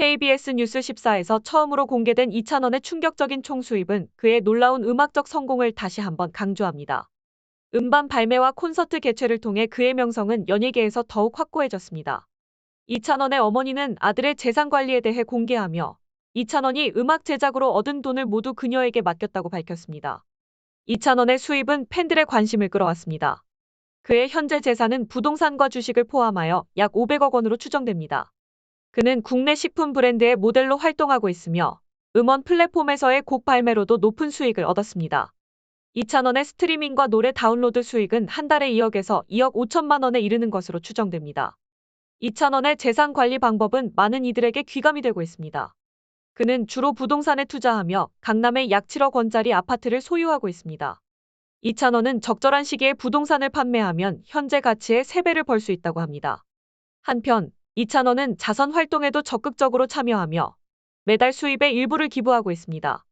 KBS 뉴스 14에서 처음으로 공개된 이찬원의 충격적인 총수입은 그의 놀라운 음악적 성공을 다시 한번 강조합니다. 음반 발매와 콘서트 개최를 통해 그의 명성은 연예계에서 더욱 확고해졌습니다. 이찬원의 어머니는 아들의 재산 관리에 대해 공개하며 이찬원이 음악 제작으로 얻은 돈을 모두 그녀에게 맡겼다고 밝혔습니다. 이찬원의 수입은 팬들의 관심을 끌어왔습니다. 그의 현재 재산은 부동산과 주식을 포함하여 약 500억 원으로 추정됩니다. 그는 국내 식품 브랜드의 모델로 활동하고 있으며 음원 플랫폼에서의 곡 발매로도 높은 수익을 얻었습니다. 이찬원의 스트리밍과 노래 다운로드 수익은 한 달에 2억에서 2억 5천만 원에 이르는 것으로 추정됩니다. 이찬원의 재산 관리 방법은 많은 이들에게 귀감이 되고 있습니다. 그는 주로 부동산에 투자하며 강남의 약 7억 원짜리 아파트를 소유하고 있습니다. 이찬원은 적절한 시기에 부동산을 판매하면 현재 가치의 3배를 벌 수 있다고 합니다. 한편 이찬원은 자선 활동에도 적극적으로 참여하며 매달 수입의 일부를 기부하고 있습니다.